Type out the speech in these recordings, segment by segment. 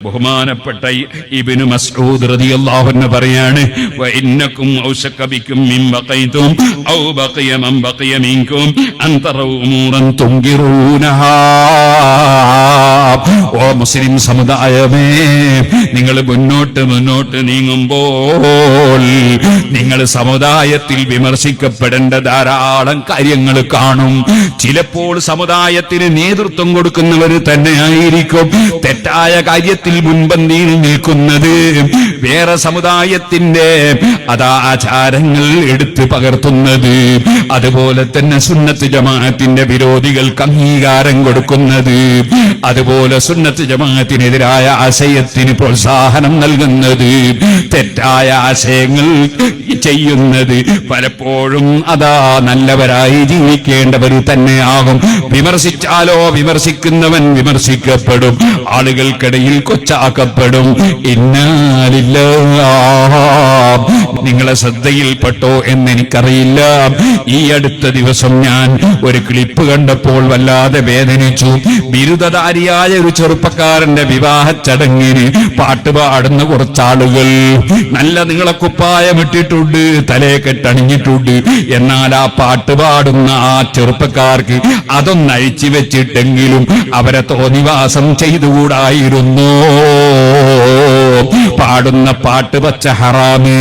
ബഹുമാനപ്പെട്ട ഇബിനു മസ്ഊദ് റളിയല്ലാഹു അൻഹു പറയാണ് വഇന്നകും ഔശക ബിക്കും മിൻ ബഖൈതും ഔ ബഖിയ മൻ ബഖിയ മിൻകും അൻ തറൂ ഉമൂറൻ തുങ്കിറൂനഹാ. ഓ മുസ്ലിം സമുദായമേ നിങ്ങൾ മുന്നോട്ട് മുന്നോട്ട് നീങ്ങുമ്പോൾ നിങ്ങൾ സമുദായത്തിൽ വിമർശിക്കപ്പെടേണ്ട ധാരാളം കാര്യങ്ങൾ കാണും. ചിലപ്പോൾ സമുദായത്തിന് നേതൃത്വം കൊടുക്കുന്നവർ തന്നെ ആയിരിക്കും തെറ്റായ കാര്യത്തിൽ മുൻപന്തിയിൽ നിൽക്കുന്നത്. വേറെ സമുദായത്തിന്റെ അതാ ആചാരങ്ങൾ എടുത്ത് പകർത്തുന്നത്. അതുപോലെ തന്നെ സുന്നത്ത് ജമാഅത്തിന്റെ വിരോധികൾക്ക് അംഗീകാരം കൊടുക്കുന്നത്. അതുപോലെ സുന്നത്ത് ജമാഅത്തിനെതിരായ ആശയത്തിന് പ്രോത്സാഹനം നൽകുന്നത് തെറ്റായ ആശയങ്ങൾ ചെയ്യുന്നത് പലപ്പോഴും അതാ നല്ലവരായി ജീവിക്കേണ്ടവർ തന്നെ ആകും വിമർശിച്ചാലോ വിമർശിക്കുന്നവൻ വിമർശിക്കപ്പെടും ആളുകൾക്കിടയിൽ കൊച്ചാക്കപ്പെടും. ഇന്നാലില്ല നിങ്ങളെ ശ്രദ്ധയിൽപ്പെട്ടോ എന്നെനിക്കറിയില്ല. ഈ അടുത്ത ദിവസം ഞാൻ ഒരു ക്ലിപ്പ് കണ്ടപ്പോൾ വല്ലാതെ വേദനിച്ചു. ബിരുദധാരിയായ ഒരു ചെറുപ്പക്കാരന്റെ വിവാഹ ചടങ്ങിന് പാട്ട് പാടുന്ന കുറച്ചാളുകൾ നല്ല നിങ്ങളെ കുപ്പായം ഇട്ടിട്ടുണ്ട് തലേ കെട്ടണിഞ്ഞിട്ടുണ്ട് എന്നാൽ ആ പാട്ട് പാടുന്ന ആ ചെറുപ്പക്കാർക്ക് അതൊന്ന് അഴിച്ചു വെച്ചിട്ടെങ്കിലും അവരെ തോന്നിവാസം ചെയ്തുകൂടായിരുന്നു. പാടുന്ന പാട്ട് പച്ച ഹറാമ്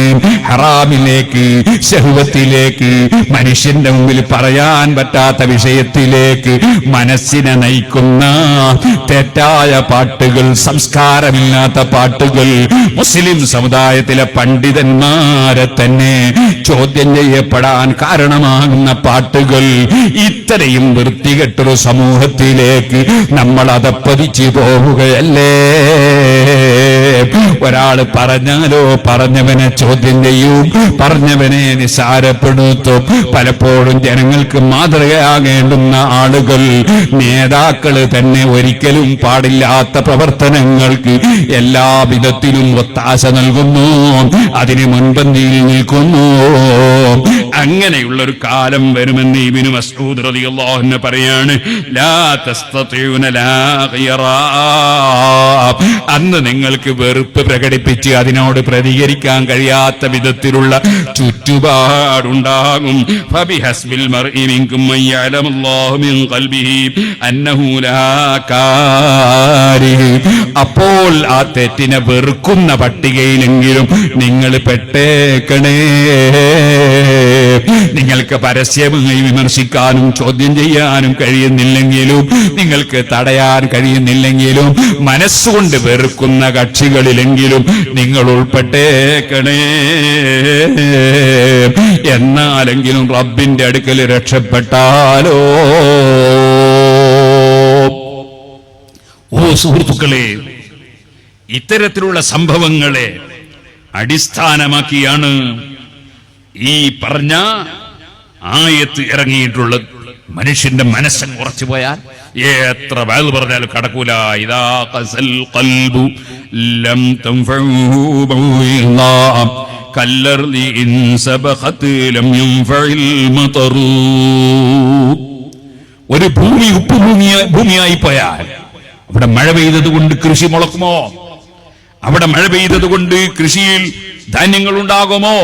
ഹറാമിലേക്ക് ശഹുവത്തിലേക്ക് മനുഷ്യന്റെ മുമ്പിൽ പറയാൻ പറ്റാത്ത വിഷയത്തിലേക്ക് മനസ്സിനെ നയിക്കുന്ന തെറ്റായ പാട്ടുകൾ സംസ്കാരമില്ലാത്ത പാട്ടുകൾ മുസ്ലിം സമുദായത്തിലെ പണ്ഡിതന്മാരെ തന്നെ ചോദ്യം ചെയ്യപ്പെടാൻ കാരണമാകുന്ന പാട്ടുകൾ ഇത്രയും വൃത്തികെട്ടൊരു സമൂഹത്തിലേക്ക് നമ്മൾ അതപ്പതിച്ചു പോവുകയല്ലേ? ഒരാൾ പറഞ്ഞാലോ പറഞ്ഞവനെ ചോദ്യം ചെയ്യും. പറഞ്ഞവനെ നിസാരപ്പെടുത്തും. പലപ്പോഴും ജനങ്ങൾക്ക് മാതൃകയാകേണ്ടുന്ന ആളുകൾ നേതാക്കൾ തന്നെ ഒരിക്കലും പാടില്ലാത്ത പ്രവർത്തനങ്ങൾക്ക് എല്ലാ വിധത്തിലും ഒത്താശ നൽകുന്നു. അതിന് മുൻപന്തിയിൽ നിൽക്കുന്നു. അങ്ങനെയുള്ള ഒരു കാലം വരുമെന്ന് ഇബിനു മസ്ഊദ് റളിയല്ലാഹു അൻഹു പറയാണ് ലാ ലാ അന്ന് നിങ്ങൾക്ക് വെറുപ്പ് പ്രകടിപ്പിച്ച് അതിനോട് പ്രതികരിക്കാൻ കഴിയാത്ത വിധത്തിലുള്ള ചുറ്റുപാടുണ്ടാകും. മൻ ഖൽബിഹി അന്നഹു അപ്പോൾ ആ തെറ്റിനെ വെറുക്കുന്ന പട്ടികയിലെങ്കിലും നിങ്ങൾ പെട്ടേക്കണേ. നിങ്ങൾക്ക് പരസ്യമായി വിമർശിക്കാനും ചോദ്യം ചെയ്യാനും കഴിയുന്നില്ലെങ്കിലും നിങ്ങൾക്ക് തടയാൻ കഴിയുന്നില്ലെങ്കിലും മനസ്സുകൊണ്ട് വെറുക്കുന്ന കക്ഷികളിലെങ്കിലും നിങ്ങൾ ഉൾപ്പെട്ടേക്കണേ. എന്നാലെങ്കിലും റബ്ബിന്റെ അടുക്കൽ രക്ഷപ്പെട്ടാലോ? ഓ സുഹൃത്തുക്കളെ ഇത്തരത്തിലുള്ള സംഭവങ്ങളെ അടിസ്ഥാനമാക്കിയാണ് ഈ പറഞ്ഞ ആയത്ത് ഇറങ്ങിയിട്ടുള്ളത് മനുഷ്യന്റെ മനസ്സൻ ഉറച്ചു പോയാൽ എത്ര വയൽ പറഞ്ഞാലും കടക്കൂല. ഇതാ കസൽ കൽബു ലം യൻഫഇൽ മതറു. ഒരു ഭൂമി ഉപ്പ് ഭൂമിയായി പോയാൽ അവിടെ മഴ പെയ്തത് കൊണ്ട് കൃഷി മുളക്കുമോ? അവിടെ മഴ പെയ്തത് കൊണ്ട് കൃഷിയിൽ ധാന്യങ്ങൾ ഉണ്ടാകുമോ?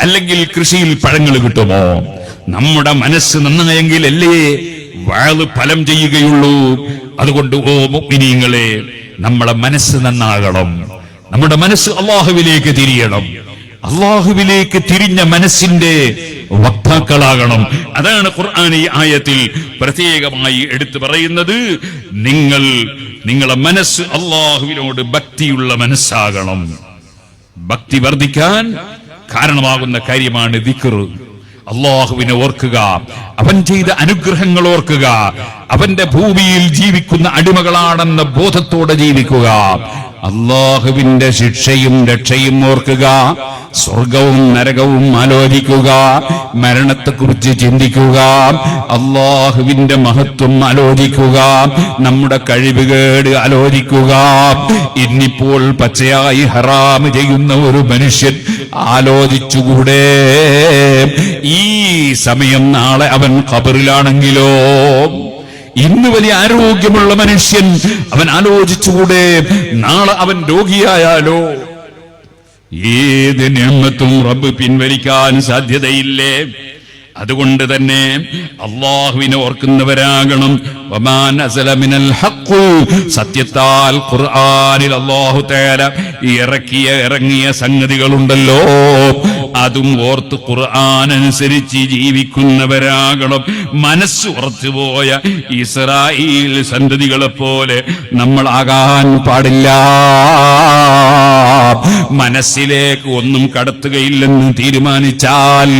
അല്ലെങ്കിൽ കൃഷിയിൽ പഴങ്ങൾ കിട്ടുമോ? നമ്മുടെ മനസ്സ് നന്നായെങ്കിൽ അല്ലേ വാൾ ഫലം ചെയ്യുകയുള്ളൂ. അതുകൊണ്ട് ഓ മുഗ്മിനീങ്ങളെ നമ്മുടെ മനസ്സ് നന്നാകണം. നമ്മുടെ മനസ്സ് അള്ളാഹുവിലേക്ക് തിരിയണം. അള്ളാഹുവിലേക്ക് തിരിഞ്ഞ മനസ്സിന്റെ വക്താക്കളാകണം. അതാണ് ഖുർആൻ ഈ ആയത്തിൽ പ്രത്യേകമായി എടുത്തു പറയുന്നത്. നിങ്ങൾ നിങ്ങളെ മനസ്സ് അള്ളാഹുവിനോട് ഭക്തിയുള്ള മനസ്സാകണം. ഭക്തി വർദ്ധിക്കാൻ കാരണമാകുന്ന കാര്യമാണ് ദിക്ർ. അള്ളാഹുവിനെ ഓർക്കുക അവൻ ചെയ്ത അനുഗ്രഹങ്ങൾ ഓർക്കുക അവന്റെ ഭൂമിയിൽ ജീവിക്കുന്ന അടിമകളാണെന്ന ബോധത്തോടെ ജീവിക്കുക. അള്ളാഹുവിന്റെ ശിക്ഷയും രക്ഷയും ഓർക്കുക സ്വർഗവും നരകവും ആലോചിക്കുക മരണത്തെക്കുറിച്ച് ചിന്തിക്കുക അള്ളാഹുവിന്റെ മഹത്വം ആലോചിക്കുക നമ്മുടെ കഴിവുകേട് ആലോചിക്കുക. ഇന്നിപ്പോൾ പച്ചയായി ഹറാമ് ചെയ്യുന്ന ഒരു മനുഷ്യൻ ആലോചിച്ചുകൂടെ? ഈ സമയം നാളെ അവൻ ഖബറിലാണെങ്കിലോ? ഇന്ന് വലിയ ആരോഗ്യമുള്ള മനുഷ്യൻ. അവൻ ആലോചിച്ചുകൂടെ നാളെ അവൻ രോഗിയായാലോ? ഏത് നിയമത്തും റബ്ബ് പിൻവലിക്കാൻ സാധ്യതയില്ലേ? അതുകൊണ്ട് തന്നെ അള്ളാഹുവിനെ ഓർക്കുന്നവരാകണം. സത്യത്താൽ ഖുർആാനിൽ അള്ളാഹു തആല ഇറക്കിയ ഇറങ്ങിയ സംഗതികളുണ്ടല്ലോ. അതും ഓർത്ത് ഖുർആൻ അനുസരിച്ച് ജീവിക്കുന്നവരാകണം. മനസ്സ് ഉറച്ചുപോയ ഇസ്രായേൽ സന്തതികളെ പോലെ നമ്മളാകാൻ പാടില്ല. മനസ്സിലേക്ക് ഒന്നും കടത്തുകയില്ലെന്ന് തീരുമാനിച്ചാൽ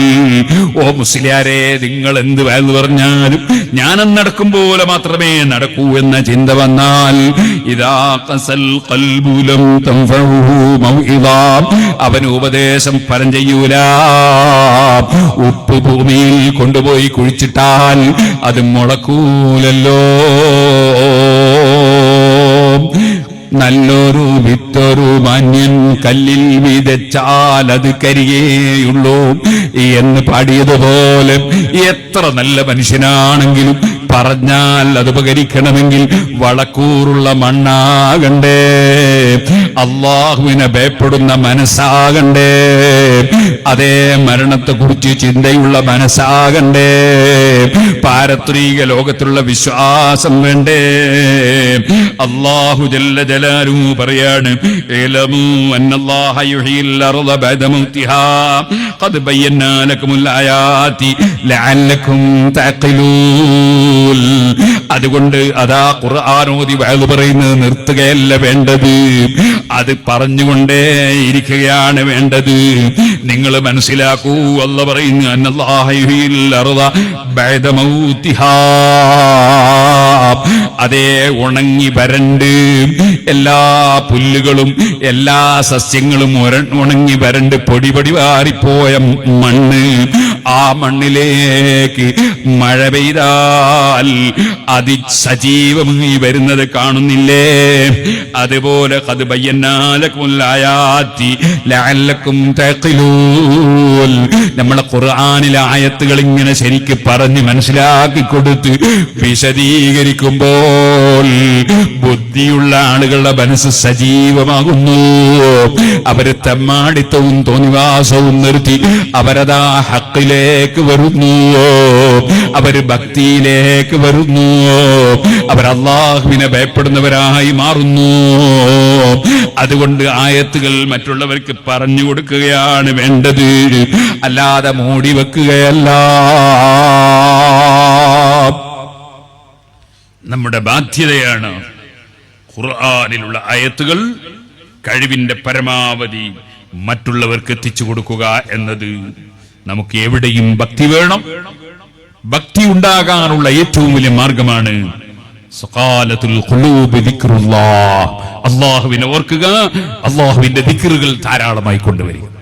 ഓ മുസ്ലിയാരെ നിങ്ങൾ എന്ത് വേന്ന് പറഞ്ഞാലും ഞാനും നടക്കും പോലെ മാത്രമേ നടക്കൂ എന്ന ചിന്ത വന്നാൽ ഇതാ കൽബുലം. അവന് ഉപദേശം ഫലം ചെയ്യൂല ഉപ്പ് ഭൂമിയിൽ കൊണ്ടുപോയി കുഴിച്ചിട്ടാൽ അത് മുളക്കൂലല്ലോ നല്ലൊരു വിത്തൊരു മാന്യൻ കല്ലിൽ വിതച്ചാൽ അത് കരിയേയുള്ളൂ. എന്ന് പാടിയതുപോലെ എത്ര നല്ല മനുഷ്യനാണെങ്കിലും പറഞ്ഞാൽ അത് ഉപകരിക്കണമെങ്കിൽ വളക്കൂറുള്ള മണ്ണാകണ്ടേ. അള്ളാഹുവിനെ ഭയപ്പെടുന്ന മനസ്സാകണ്ടേ. അതേ മരണത്തെ കുറിച്ച് ചിന്തയുള്ള മനസ്സാകണ്ടേ. പാരത്രീക ലോകത്തിലുള്ള വിശ്വാസം വേണ്ടേ. അള്ളാഹു ജല്ല ജലാലു പറയാണ് ും മൗതിഹാ അതുകൊണ്ട് അതാ ഓതി വഅദ് പറയുന്നത് നിർത്തുകയല്ല വേണ്ടത്. അത് പറഞ്ഞുകൊണ്ടേ ഇരിക്കുകയാണ് വേണ്ടത്. നിങ്ങൾ മനസ്സിലാക്കൂ അല്ല പറയുന്നു അന്നല്ലാഹ അതേ ഉണങ്ങി വരണ്ട്. എല്ലാ പുല്ലുകളും എല്ലാ സസ്യങ്ങളും ഉണങ്ങി വരണ്ട്. പൊടി പൊടി വാറിപ്പോയ മണ്ണ്. ആ മണ്ണിലേക്ക് മഴ പെയ്താൽ അതിസജീവമായി വരുന്നത് കാണുന്നില്ലേ? അതുപോലെ അത് പയ്യന്നാലും നമ്മളെ ഖുർആാനിലെ ആയത്തുകൾ ഇങ്ങനെ ശരിക്ക് പറഞ്ഞ് മനസ്സിലാക്കി കൊടുത്ത് വിശദീകരിക്കുമ്പോൾ ബുദ്ധിയുള്ള ആളുകളുടെ മനസ്സ് സജീവമാകുന്നു. അവർ തെമ്മാടിത്തവും തോന്നിവാസവും നിർത്തി അവരതാ ഹക്കിലേക്ക് വരുന്നു. അവർ ഭക്തിയിലേക്ക് വരുന്നു. അവർ അള്ളാഹുവിനെ ഭയപ്പെടുന്നവരായി മാറുന്നു. അതുകൊണ്ട് ആയത്തുകൾ മറ്റുള്ളവർക്ക് പറഞ്ഞു കൊടുക്കുകയാണ് വേണ്ടത്. അല്ലാതെ മൂടി വെക്കുകയല്ല. നമ്മുടെ ബാധ്യതയാണ്. ഖുർആാനിലുള്ള അയത്തുകൾ കഴിവിന്റെ പരമാവധി മറ്റുള്ളവർക്ക് എത്തിച്ചു കൊടുക്കുക എന്നത് നമുക്ക് എവിടെയും ഭക്തി വേണം. ഭക്തി ഉണ്ടാകാനുള്ള ഏറ്റവും വലിയ മാർഗമാണ്. അള്ളാഹുവിനെ ഓർക്കുക അള്ളാഹുവിന്റെ ദിക്കറുകൾ ധാരാളമായി കൊണ്ടുവരിക.